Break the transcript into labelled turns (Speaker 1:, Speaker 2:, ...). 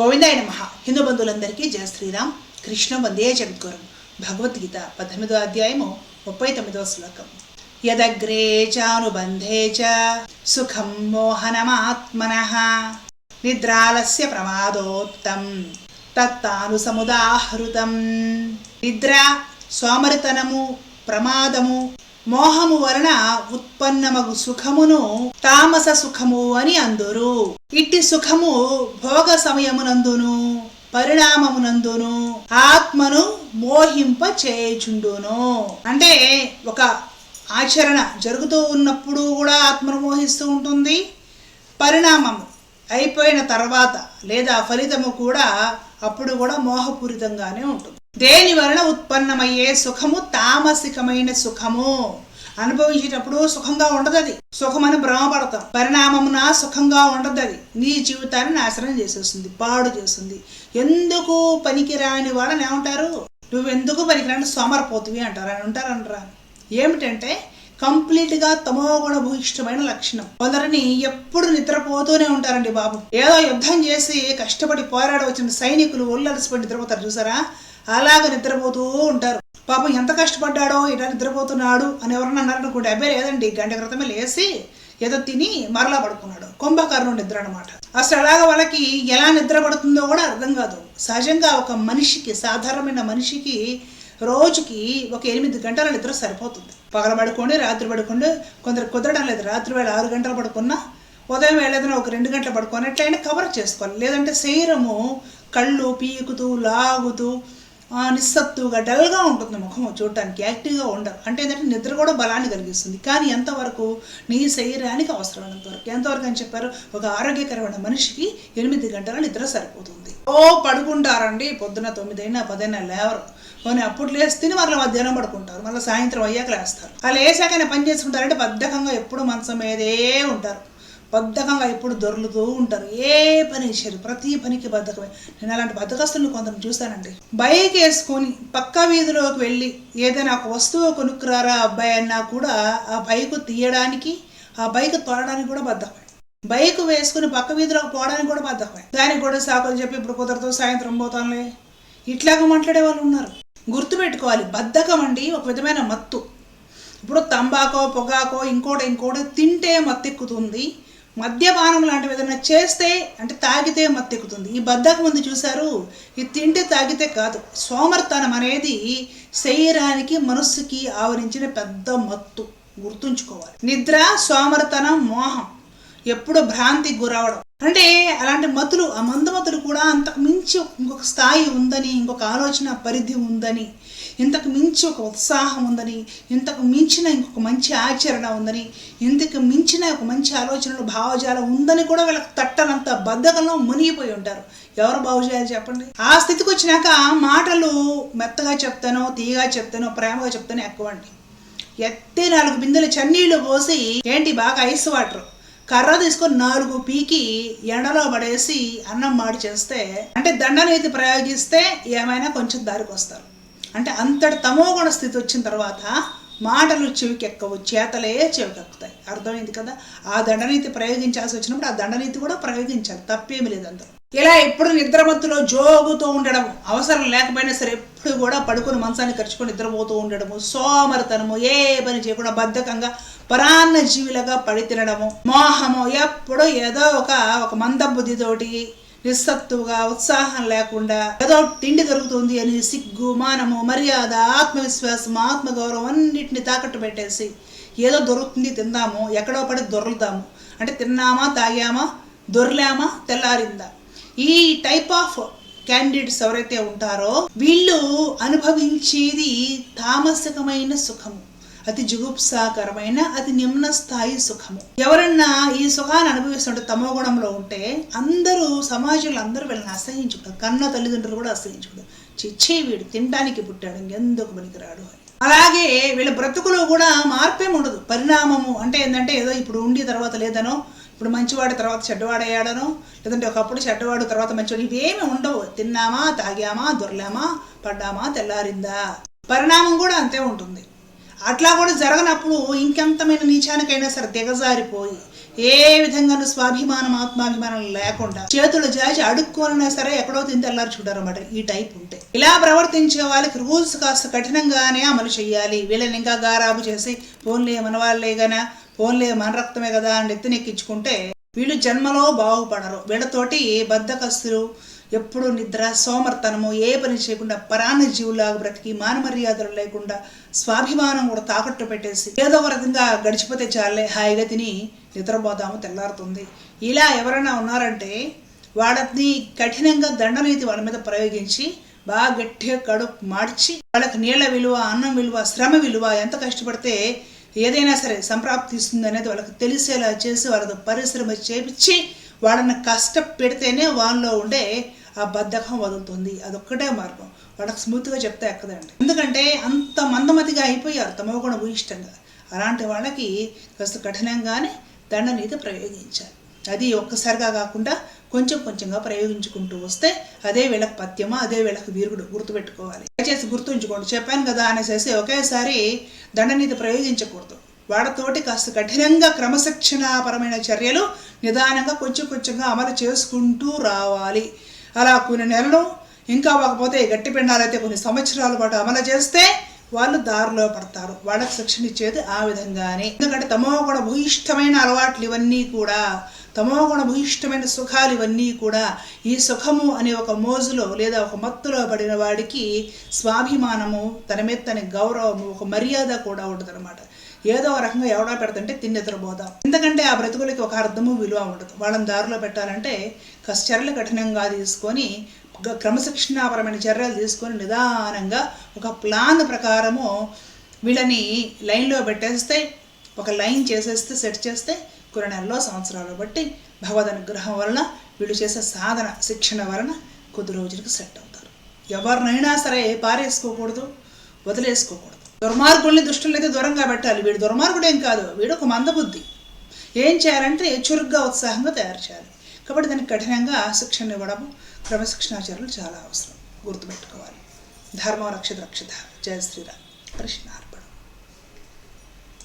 Speaker 1: గోవిందాయ నమ. హిందూ బంధువులందరికీ జయ శ్రీరామ్. కృష్ణ వందే జగద్గురు. భగవద్గీత పద్దెనిమిదో అధ్యాయము ముప్పై తొమ్మిదో శ్లోకం. యదగ్రే చానుబంధే చ సుఖం మోహనమాత్మన. నిద్రాలస్య ప్రమాదోత్తం. తత్తాను సముదాహృతం నిద్ర సోమరితనము ప్రమాదము మోహము వలన ఉత్పన్నమగు సుఖమును తామస సుఖము అని అందురు. ఇట్టి సుఖము భోగ సమయమునందును పరిణామమునందును ఆత్మను మోహింప చేయుచుండును అంటే ఒక ఆచరణ జరుగుతూ ఉన్నప్పుడు కూడా ఆత్మను మోహిస్తూ ఉంటుంది. పరిణామము అయిపోయిన తర్వాత లేదా ఫలితము కూడా అప్పుడు కూడా మోహపూరితంగానే ఉంటుంది. దేని వలన ఉత్పన్నమయ్యే సుఖము? తామసికమైన సుఖము. అనుభవించేటప్పుడు సుఖంగా ఉండదు అది సుఖమని భ్రమపడతాం. పరిణామమున సుఖంగా ఉండదు అది నీ జీవితాన్ని నాశనం చేసేస్తుంది పాడు చేస్తుంది. ఎందుకు పనికిరాని వాళ్ళని ఏమంటారు? నువ్వెందుకు పనికిరాని సోమరపోతువి అంటారు. అని ఉంటారంటారా. ఏమిటంటే కంప్లీట్గా తమోగుణ భూయిష్టమైన లక్షణం. కొందరిని ఎప్పుడు నిద్రపోతూనే ఉంటారండి బాబు. ఏదో యుద్ధం చేసి కష్టపడి పోరాడవచ్చిన సైనికులు సైనికులు ఒళ్ళలసిపడి నిద్రపోతారు. చూసారా? అలాగ నిద్రపోతూ ఉంటారు. పాపం ఎంత కష్టపడ్డాడో ఇలా నిద్రపోతున్నాడు అని ఎవరన్నా అన్నారనుకోండి అబ్బాయి లేదండి గంట క్రితమే లేసి ఏదో తిని మరలా పడుకున్నాడు. కుంభకర్ణం నిద్ర అనమాట అసలు అలాగ వాళ్ళకి ఎలా నిద్ర పడుతుందో కూడా అర్థం కాదు. సహజంగా ఒక మనిషికి సాధారణమైన మనిషికి రోజుకి ఒక ఎనిమిది గంటల నిద్ర సరిపోతుంది. పగల పడుకోండి రాత్రి పడుకోండి కొందరు కుదరడం లేదు. రాత్రి వేళ ఆరు గంటలు పడుకున్నా ఉదయం వేళ ఏదైనా ఒక రెండు గంటలు పడుకొని ఎట్లయినా కవర్ చేసుకోవాలి. లేదంటే శరీరము కళ్ళు పీకుతూ లాగుతూ నిస్సత్తుగా డల్గా ఉంటుంది ముఖం చూడటానికి యాక్టివ్గా ఉండరు. అంటే ఏంటంటే నిద్ర కూడా బలాన్ని కలిగిస్తుంది. కానీ ఎంతవరకు నీ శరీరానికి అవసరమైనంత వరకు. ఎంతవరకు అని చెప్పారు? ఒక ఆరోగ్యకరమైన మనిషికి ఎనిమిది గంటల నిద్ర సరిపోతుంది. ఓ పడుకుంటారండి పొద్దున తొమ్మిదైనా పదైనా లేవరు. పోనీ అప్పుడు లేచి తిని మళ్ళీ మధ్యాహ్నం పడుకుంటారు. మళ్ళీ సాయంత్రం అయ్యాక లేస్తారు. అలా లేసాకనే పని చేసుకుంటారంటే బద్ధకంగా ఎప్పుడు మంచం మీదే ఉంటారు. బద్ధకంగా ఎప్పుడు దొర్లుతూ ఉంటారు. ఏ పని చేశారు ప్రతి పనికి బద్ధకమే. నేను అలాంటి బద్ధకస్తులను కొందరు చూశానండి. బైక్ వేసుకొని పక్క వీధిలోకి వెళ్ళి ఏదైనా ఒక వస్తువు కొనుక్కురారా అబ్బాయి అన్నా కూడా ఆ బైక్ తీయడానికి ఆ బైక్ తోడడానికి కూడా బద్ధకమే. బైక్ వేసుకుని పక్క వీధిలోకి పోవడానికి కూడా బద్ధకమే. దానికి కూడా సాకులు చెప్పి ఇప్పుడు కుదరదు సాయంత్రం పోతాంలే ఇట్లాగ మాట్లాడే వాళ్ళు ఉన్నారు. గుర్తుపెట్టుకోవాలి బద్ధకం అండి ఒక విధమైన మత్తు. ఇప్పుడు తంబాకో పొగాకో ఇంకోటి ఇంకోటి తింటే మత్తెక్కుతుంది. మద్యపానం లాంటివి ఏదైనా చేస్తే అంటే తాగితే మత్తెక్కుతుంది. ఈ బద్ధకం ఉంది చూశారు? ఇది తింటే తాగితే కాదు. సోమర్తనం అనేది శరీరానికి మనస్సుకి ఆవరించిన పెద్ద మత్తు. గుర్తుంచుకోవాలి. నిద్ర సోమర్తనం మోహం. ఎప్పుడు భ్రాంతికి గురవడం అంటే అలాంటి మతులు ఆ మందమతులు కూడా అంతకు మించి ఇంకొక స్థాయి ఉందని ఇంకొక ఆలోచన పరిధి ఉందని ఇంతకు మించి ఒక ఉత్సాహం ఉందని ఇంతకు మించిన ఇంకొక మంచి ఆచరణ ఉందని ఇంతకు మించిన ఒక మంచి ఆలోచనలు భావజాలం ఉందని కూడా వీళ్ళకి తట్టనంత బద్ధకంలో మునిగిపోయి ఉంటారు. ఎవరు బాగు చేయాలి చెప్పండి? ఆ స్థితికి వచ్చినాక మాటలు మెత్తగా చెప్తానో తీయగా చెప్తానో ప్రేమగా చెప్తానో ఎక్కువ అండి నాలుగు బిందెలు చన్నీళ్ళు పోసి ఏంటి బాగా ఐస్ వాటర్? కర్ర తీసుకొని నాలుగు పీకి ఎండలో పడేసి అన్నం మాడి చేస్తే అంటే దండనీతి ప్రయోగిస్తే ఏమైనా కొంచెం దారికి వస్తారు అంటే అంతటి తమోగుణ స్థితి వచ్చిన తర్వాత మాటలు చెవికెక్కవు చేతలే చెవికెక్కుతాయి. అర్థమైంది కదా? ఆ దండనీతి ప్రయోగించాల్సి వచ్చినప్పుడు ఆ దండనీతి కూడా ప్రయోగించాలి. తప్పేమి లేదు అందరూ ఇలా ఎప్పుడు నిద్రమత్తులో జోగుతూ ఉండడం అవసరం లేకపోయినా సరే ఎప్పుడు కూడా పడుకుని మనసాన్ని ఖర్చుకొని నిద్రపోతూ ఉండడము సోమరితనము ఏ పని చేయకుండా బద్ధకంగా పరాన్న జీవులుగా పడి తినడము మోహము ఎప్పుడు ఏదో ఒక ఒక మందబుద్ధితోటి నిస్సత్తుగా ఉత్సాహం లేకుండా ఏదో తిండి దొరుకుతుంది అని సిగ్గు మానము మర్యాద ఆత్మవిశ్వాసం ఆత్మగౌరవం అన్నిటిని తాకట్టు పెట్టేసి ఏదో దొరుకుతుంది తిందాము ఎక్కడో పడి దొరుకుతాము అంటే తిన్నామా తాగామా దొర్లామా తెల్లారిందా. ఈ టైప్ ఆఫ్ క్యాండిడేట్స్ ఎవరైతే ఉంటారో వీళ్ళు అనుభవించేది తామసికమైన సుఖము. అతి జుగుప్సాకరమైన అతి నిమ్న స్థాయి సుఖము. ఎవరన్నా ఈ సుఖాన్ని అనుభవిస్తుంటే తమో గుణంలో ఉంటే అందరూ సమాజంలో అందరూ వీళ్ళని అసహించుకుంటారు. కన్న తల్లిదండ్రులు కూడా అసహించుకుంటారు. చిచ్చే వీడు తినడానికి పుట్టాడు ఇంకెందుకు పనికిరాడు అని. అలాగే వీళ్ళ బ్రతుకులో కూడా మార్పేం ఉండదు. పరిణామము అంటే ఏంటంటే ఏదో ఇప్పుడు ఉండి తర్వాత లేదనో ఇప్పుడు మంచివాడు తర్వాత చెడ్డవాడయ్యాడనో లేదంటే ఒకప్పుడు చెడ్డవాడు తర్వాత మంచివాడు ఇవేమి ఉండవు. తిన్నామా తాగామా దొరలామా పడ్డామా తెల్లారిందా? పరిణామం కూడా అంతే ఉంటుంది. అట్లా కూడా జరగనప్పుడు ఇంకెంతమైన నీచానికైనా సరే దిగజారిపోయి ఏ విధంగానూ స్వాభిమానం ఆత్మాభిమానం లేకుండా చేతులు జాచి అడుక్కోనైనా సరే ఎక్కడో తిని తెల్లారు చూడారన్నమాట. ఈ టైప్ ఉంటే. ఇలా ప్రవర్తించే వాళ్ళకి రూల్స్ కాస్త కఠినంగానే అమలు చేయాలి. వీళ్ళని ఇంకా గారాబు చేసి ఫోన్లే మన వాళ్ళే గనా ఫోన్లే మన రక్తమే కదా అని ఎత్తినెక్కించుకుంటే వీళ్ళు జన్మలో బాగుపడరు. వీళ్ళతోటి బద్దకస్తులు ఎప్పుడూ నిద్ర సోమర్తనము ఏ పని చేయకుండా పరాన్న జీవులాగా బ్రతికి మానమర్యాదలు లేకుండా స్వాభిమానం కూడా తాకట్టు పెట్టేసి ఏదో ఒక రకంగా గడిచిపోతే చాలే హాయిగా తిని నిద్రపోదాము తెల్లారుతుంది. ఇలా ఎవరైనా ఉన్నారంటే వాళ్ళని కఠినంగా దండనీతి వాళ్ళ మీద ప్రయోగించి బాగా గట్టిగా కడుపు మార్చి వాళ్ళకి నీళ్ళ విలువ అన్నం విలువ శ్రమ విలువ ఎంత కష్టపడితే ఏదైనా సరే సంప్రాప్తి ఇస్తుంది అనేది వాళ్ళకి తెలిసేలా చేసి వాళ్ళతో పరిశ్రమ చేపించి వాళ్ళని కష్టపెడితేనే వాళ్ళలో ఉండే ఆ బద్ధకం వదులుతుంది. అదొక్కటే మార్గం. వాళ్ళకి స్మూత్గా చెప్తే ఎక్కదండి. ఎందుకంటే అంత మందమతిగా అయిపోయారు. తమ కూడా ఊహిష్టంగా అలాంటి వాళ్ళకి కాస్త కఠినంగానే దండనీతి ప్రయోగించాలి. అది ఒక్కసారిగా కాకుండా కొంచెం కొంచెంగా ప్రయోగించుకుంటూ వస్తే అదే వీళ్ళకి పథ్యమా అదే వీళ్ళకి వీరుడు గుర్తుపెట్టుకోవాలి. దయచేసి గుర్తుంచుకోండి. చెప్పాను కదా అనేసి ఒకేసారి దండనీతి ప్రయోగించకూడదు. వాళ్ళతోటి కాస్త కఠినంగా క్రమశిక్షణాపరమైన చర్యలు నిదానంగా కొంచెం కొంచెంగా అమలు చేసుకుంటూ రావాలి. అలా కొన్ని నెలలు ఇంకా కాకపోతే గట్టి పిండాలైతే కొన్ని సంవత్సరాల పాటు అమలు చేస్తే వాళ్ళు దారిలో పడతారు. వాళ్ళకి శిక్షణ ఇచ్చేది ఆ విధంగానే. ఎందుకంటే తమో కూడా భూయిష్టమైన అలవాట్లు ఇవన్నీ కూడా తమో గుణ భూయిష్టమైన సుఖాలు ఇవన్నీ కూడా ఈ సుఖము అనే ఒక మోజులో లేదా ఒక మత్తులో పడిన వాడికి స్వాభిమానము తన మీద తన గౌరవము ఒక మర్యాద కూడా ఉంటుందన్నమాట ఏదో ఒక రకంగా ఎవడా పెడతంటే తిని నిద్రపోదాం ఎందుకంటే ఆ బ్రతుకులకి ఒక అర్థము విలువ ఉండదు. వాళ్ళని దారిలో పెట్టాలంటే కాస్త కఠినంగా తీసుకొని క్రమశిక్షణాపరమైన చర్యలు తీసుకొని నిదానంగా ఒక ప్లాన్ ప్రకారము వీళ్ళని లైన్లో పెట్టేస్తే ఒక లైన్ చేసేస్తే సెట్ చేస్తే కొన్ని నెలలో సంవత్సరాలు బట్టి భగవద్ అనుగ్రహం వలన వీళ్ళు చేసే సాధన శిక్షణ వలన కొద్ది రోజులకు సెట్ అవుతారు. ఎవరినైనా సరే పారేసుకోకూడదు వదిలేసుకోకూడదు. దుర్మార్గుల్ని దుష్టులైతే దూరంగా పెట్టాలి. వీడు దుర్మార్గుడేం కాదు. వీడు ఒక మందబుద్ధి. ఏం చేయాలంటే చురుగ్గా ఉత్సాహంగా తయారు చేయాలి. కాబట్టి దానికి కఠినంగా శిక్షణ ఇవ్వడం క్రమశిక్షణాచారాలు చాలా అవసరం. గుర్తుపెట్టుకోవాలి. ధర్మం రక్షిత రక్షిత. జయ శ్రీరామ్. కృష్ణ